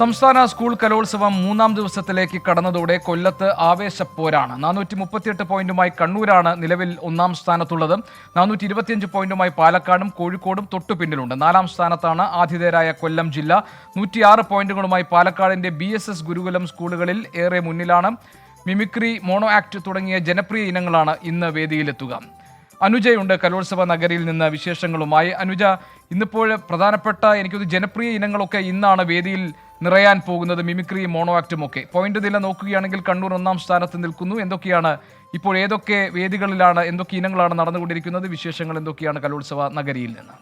സംസ്ഥാന സ്കൂൾ കലോത്സവം മൂന്നാം ദിവസത്തിലേക്ക് കടന്നതോടെ കൊല്ലത്ത് ആവേശപ്പോരാണ്. നാനൂറ്റി മുപ്പത്തിയെട്ട് പോയിന്റുമായി കണ്ണൂരാണ് നിലവിൽ ഒന്നാം സ്ഥാനത്തുള്ളത്. നാനൂറ്റി ഇരുപത്തിയഞ്ച് പോയിന്റുമായി പാലക്കാടും കോഴിക്കോടും തൊട്ടു പിന്നിലുണ്ട്. നാലാം സ്ഥാനത്താണ് ആതിഥേയരായ കൊല്ലം ജില്ല. നൂറ്റിയാറ് പോയിന്റുകളുമായി പാലക്കാടിന്റെ ബി എസ് എസ് ഗുരുകുലം സ്കൂളുകളിൽ ഏറെ മുന്നിലാണ്. മിമിക്രി മോണോ ആക്ട് തുടങ്ങിയ ജനപ്രിയ ഇനങ്ങളാണ് ഇന്ന് വേദിയിലെത്തുക. അനുജയുണ്ട് കലോത്സവ നഗരിയിൽ നിന്ന് വിശേഷങ്ങളുമായി. അനുജ ഇന്നിപ്പോൾ പ്രധാനപ്പെട്ട എനിക്കൊരു ജനപ്രിയ ഇനങ്ങളൊക്കെ ഇന്നാണ് വേദിയിൽ നിറയാൻ പോകുന്നത് മിമിക്രിയും മോണോ ആക്റ്റും ഒക്കെ. പോയിന്റ് നില നോക്കുകയാണെങ്കിൽ കണ്ണൂർ ഒന്നാം സ്ഥാനത്ത് നിൽക്കുന്നു. എന്തൊക്കെയാണ് ഇപ്പോൾ ഏതൊക്കെ വേദികളിലാണ് എന്തൊക്കെ ഇനങ്ങളാണ് നടന്നുകൊണ്ടിരിക്കുന്നത്? വിശേഷങ്ങൾ എന്തൊക്കെയാണ് കലോത്സവ നഗരിയിൽ നിന്ന്?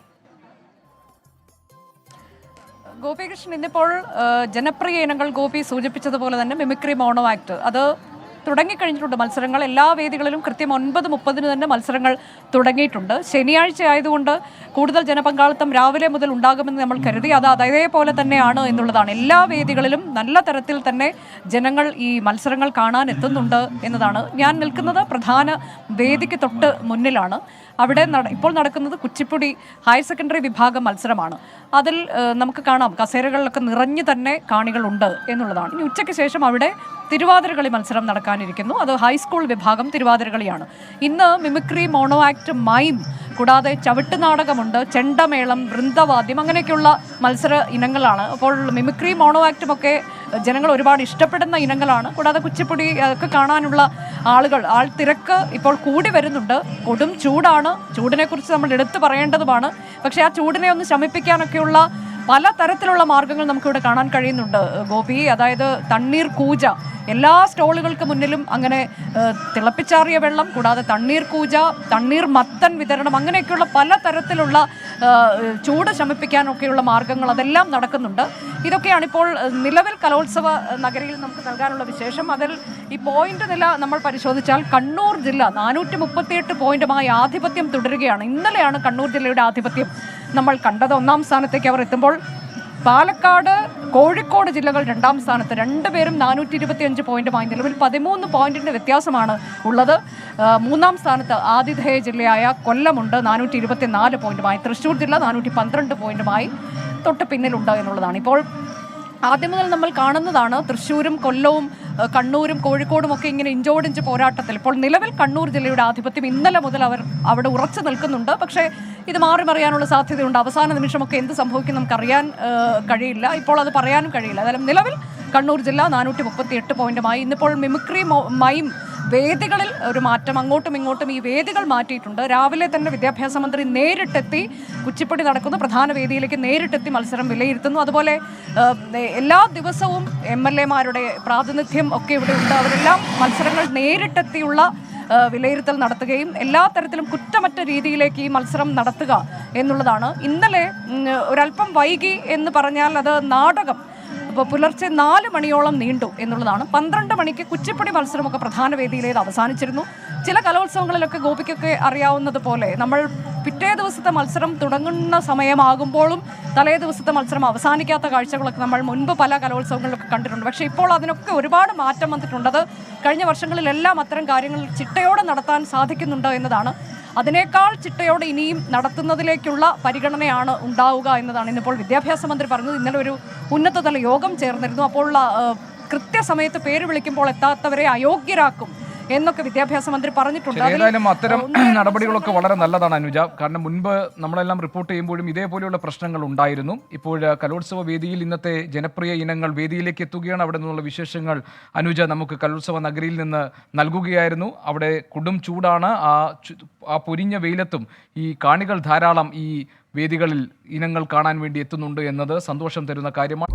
ഗോപികൃഷ്ണൻ ഇന്നിപ്പോൾ ജനപ്രിയ ഇനങ്ങൾ ഗോപി സൂചിപ്പിച്ചതുപോലെ തന്നെ മിമിക്രി മോണോ ആക്ട് അത് തുടങ്ങിക്കഴിഞ്ഞിട്ടുണ്ട് മത്സരങ്ങൾ. എല്ലാ വേദികളിലും കൃത്യം ഒൻപത് മുപ്പതിന് തന്നെ മത്സരങ്ങൾ തുടങ്ങിയിട്ടുണ്ട്. ശനിയാഴ്ച ആയതുകൊണ്ട് കൂടുതൽ ജനപങ്കാളിത്തം രാവിലെ മുതൽ ഉണ്ടാകുമെന്ന് നമ്മൾ കരുതി. അത് അതേപോലെ തന്നെയാണ് എന്നുള്ളതാണ്. എല്ലാ വേദികളിലും നല്ല തരത്തിൽ തന്നെ ജനങ്ങൾ ഈ മത്സരങ്ങൾ കാണാൻ എത്തുന്നുണ്ട് എന്നതാണ്. ഞാൻ നിൽക്കുന്നത് പ്രധാന വേദിക്ക് തൊട്ട് മുന്നിലാണ്. അവിടെ ഇപ്പോൾ നടക്കുന്നത് കുച്ചിപ്പുടി ഹയർ സെക്കൻഡറി വിഭാഗം മത്സരമാണ്. അതിൽ നമുക്ക് കാണാം. കസേരകളിലൊക്കെ നിറഞ്ഞു തന്നെ കാണികളുണ്ട് എന്നുള്ളതാണ്. ഇനി ഉച്ചയ്ക്ക് ശേഷം അവിടെ തിരുവാതിരകളി മത്സരം നടക്കാനിരിക്കുന്നു അത് ഹൈസ്കൂൾ വിഭാഗം തിരുവാതിരകളിയാണ് ഇന്ന് മിമിക്രി മോണോ ആക്ട് മൈം കൂടാതെ ചവിട്ട് നാടകമുണ്ട്. ചെണ്ടമേളം വൃന്ദവാദ്യം അങ്ങനെയൊക്കെയുള്ള മത്സര ഇനങ്ങളാണ്. അപ്പോൾ മിമിക്രി മോണോ ആക്റ്റും ഒക്കെ ജനങ്ങൾ ഒരുപാട് ഇഷ്ടപ്പെടുന്ന ഇനങ്ങളാണ്. കൂടാതെ കുച്ചിപ്പുടി ഒക്കെ കാണാനുള്ള ആളുകൾ ആൾ തിരക്ക് ഇപ്പോൾ കൂടി വരുന്നുണ്ട്. കൊടും ചൂടാണ്. ചൂടിനെക്കുറിച്ച് നമ്മൾ എടുത്തു പറയേണ്ടതുമാണ്. പക്ഷേ ആ ചൂടിനെ ഒന്ന് ശമിപ്പിക്കാനൊക്കെയുള്ള പല തരത്തിലുള്ള മാർഗങ്ങൾ നമുക്കിവിടെ കാണാൻ കഴിയുന്നുണ്ട് ഗോപി. അതായത് തണ്ണീർ കൂജ. എല്ലാ സ്റ്റോളുകൾക്ക് മുന്നിലും അങ്ങനെ തിളപ്പിച്ചാറിയ വെള്ളം കൂടാതെ തണ്ണീർ കൂജ തണ്ണീർ മത്തൻ വിതരണം അങ്ങനെയൊക്കെയുള്ള പല തരത്തിലുള്ള ഏഹ്, ചൂട് ശമിപ്പിക്കാനൊക്കെയുള്ള മാർഗങ്ങൾ അതെല്ലാം നടക്കുന്നുണ്ട്. ഇതൊക്കെയാണ് ഇപ്പോൾ നിലവിൽ കലോത്സവ നഗരിയിൽ നമുക്ക് നൽകാനുള്ള വിശേഷം. അതിൽ ഈ പോയിന്റ് നില നമ്മൾ പരിശോധിച്ചാൽ കണ്ണൂർ ജില്ല നാനൂറ്റി മുപ്പത്തിയെട്ട് പോയിന്റുമായി ആധിപത്യം തുടരുകയാണ്. ഇന്നലെയാണ് കണ്ണൂർ ജില്ലയുടെ ആധിപത്യം നമ്മൾ കണ്ടത്. ഒന്നാം സ്ഥാനത്തേക്ക് അവർ എത്തുമ്പോൾ പാലക്കാട് കോഴിക്കോട് ജില്ലകൾ രണ്ടാം സ്ഥാനത്ത്. രണ്ടുപേരും നാനൂറ്റി ഇരുപത്തി അഞ്ച് പോയിന്റുമായി നിലവിൽ പതിമൂന്ന് പോയിന്റിന്റെ വ്യത്യാസമാണ് ഉള്ളത്. മൂന്നാം സ്ഥാനത്ത് ആതിഥേയ ജില്ലയായ കൊല്ലമുണ്ട്. നാനൂറ്റി ഇരുപത്തി നാല് പോയിന്റുമായി തൃശ്ശൂർ ജില്ല നാനൂറ്റി പന്ത്രണ്ട് പോയിന്റുമായി തൊട്ട് പിന്നിലുണ്ട് എന്നുള്ളതാണ്. ഇപ്പോൾ ആദ്യം മുതൽ നമ്മൾ കാണുന്നതാണ് തൃശ്ശൂരും കൊല്ലവും കണ്ണൂരും കോഴിക്കോടും ഒക്കെ ഇങ്ങനെ ഇഞ്ചോടിഞ്ച് പോരാട്ടത്തിൽ. ഇപ്പോൾ നിലവിൽ കണ്ണൂർ ജില്ലയുടെ ആധിപത്യം ഇന്നലെ മുതൽ അവർ അവിടെ ഉറച്ചു നിൽക്കുന്നുണ്ട്. പക്ഷേ ഇത് മാറി മറിയാനുള്ള സാധ്യതയുണ്ട്. അവസാന നിമിഷമൊക്കെ എന്ത് സംഭവിക്കും നമുക്കറിയാൻ കഴിയില്ല. ഇപ്പോൾ അത് പറയാനും കഴിയില്ല. അതായത് നിലവിൽ കണ്ണൂർ ജില്ല നാനൂറ്റി മുപ്പത്തി എട്ട് പോയിന്റുമായി ഇന്നിപ്പോൾ മിമിക്രി മൈം വേദികളിൽ ഒരു മാറ്റം അങ്ങോട്ടും ഇങ്ങോട്ടും ഈ വേദികൾ മാറ്റിയിട്ടുണ്ട്. രാവിലെ തന്നെ വിദ്യാഭ്യാസ മന്ത്രി നേരിട്ടെത്തി കുച്ചിപ്പടി നടക്കുന്ന. പ്രധാന വേദിയിലേക്ക് നേരിട്ടെത്തി മത്സരം വിലയിരുത്തുന്നു. അതുപോലെ എല്ലാ ദിവസവും എം എൽ എമാരുടെ പ്രാതിനിധ്യം ഒക്കെ ഇവിടെ ഉണ്ട്. അവരെല്ലാം മത്സരങ്ങൾ നേരിട്ടെത്തിയുള്ള വിലയിരുത്തൽ നടത്തുകയും എല്ലാ തരത്തിലും കുറ്റമറ്റ രീതിയിലേക്ക് ഈ മത്സരം നടത്തുക എന്നുള്ളതാണ്. ഇന്നലെ ഒരല്പം വൈകി എന്ന് പറഞ്ഞാൽ അത് നാടകം. പുലർച്ചെ നാല് മണിയോളം നീണ്ടു എന്നുള്ളതാണ്. പന്ത്രണ്ട് മണിക്ക് കുച്ചിപ്പുടി മത്സരമൊക്കെ പ്രധാന വേദിയിലേത് അവസാനിച്ചിരുന്നു. ചില കലോത്സവങ്ങളിലൊക്കെ ഗോപിക്കൊക്കെ അറിയാവുന്നത് പോലെ നമ്മൾ പിറ്റേ ദിവസത്തെ മത്സരം തുടങ്ങുന്ന സമയമാകുമ്പോഴും തലേ ദിവസത്തെ മത്സരം അവസാനിക്കാത്ത കാഴ്ചകളൊക്കെ നമ്മൾ മുൻപ് പല കലോത്സവങ്ങളിലൊക്കെ കണ്ടിട്ടുണ്ട്. പക്ഷേ ഇപ്പോൾ അതിനൊക്കെ ഒരുപാട് മാറ്റം വന്നിട്ടുണ്ടത് കഴിഞ്ഞ വർഷങ്ങളിലെല്ലാം അത്തരം കാര്യങ്ങൾ ചിട്ടയോടെ നടത്താൻ സാധിക്കുന്നുണ്ട് എന്നതാണ് അതിനേക്കാൾ ചിട്ടയോടെ ഇനിയും നടത്തുന്നതിലേക്കുള്ള പരിഗണനയാണ് ഉണ്ടാവുക എന്നതാണ് ഇന്നിപ്പോൾ വിദ്യാഭ്യാസ മന്ത്രി പറഞ്ഞത്. ഇന്നലെ ഒരു ഉന്നതതല യോഗം ചേർന്നിരുന്നു. അപ്പോൾ കൃത്യസമയത്ത് പേര് വിളിക്കുമ്പോൾ എത്താത്തവരെ അയോഗ്യരാക്കും. എന്നൊക്കെ വിദ്യാഭ്യാസ മന്ത്രി പറഞ്ഞിട്ടുണ്ട്. ഏതായാലും അത്തരം നടപടികളൊക്കെ വളരെ നല്ലതാണ് അനുജ. കാരണം മുൻപ് നമ്മളെല്ലാം റിപ്പോർട്ട് ചെയ്യുമ്പോഴും ഇതേപോലെയുള്ള പ്രശ്നങ്ങൾ ഉണ്ടായിരുന്നു. ഇപ്പോൾ കലോത്സവ വേദിയിൽ ഇന്നത്തെ ജനപ്രിയ ഇനങ്ങൾ വേദിയിലേക്ക് എത്തുകയാണ്. അവിടെ നിന്നുള്ള വിശേഷങ്ങൾ അനുജ നമുക്ക് കലോത്സവ നഗരിയിൽ നിന്ന് നൽകുകയായിരുന്നു. അവിടെ കുടും ചൂടാണ്. ആ ആ പൊരിഞ്ഞ വെയിലത്തും ഈ കാണികൾ ധാരാളം ഈ വേദികളിൽ ഇനങ്ങൾ കാണാൻ വേണ്ടി എത്തുന്നുണ്ട് എന്നത് സന്തോഷം തരുന്ന കാര്യമാണ്.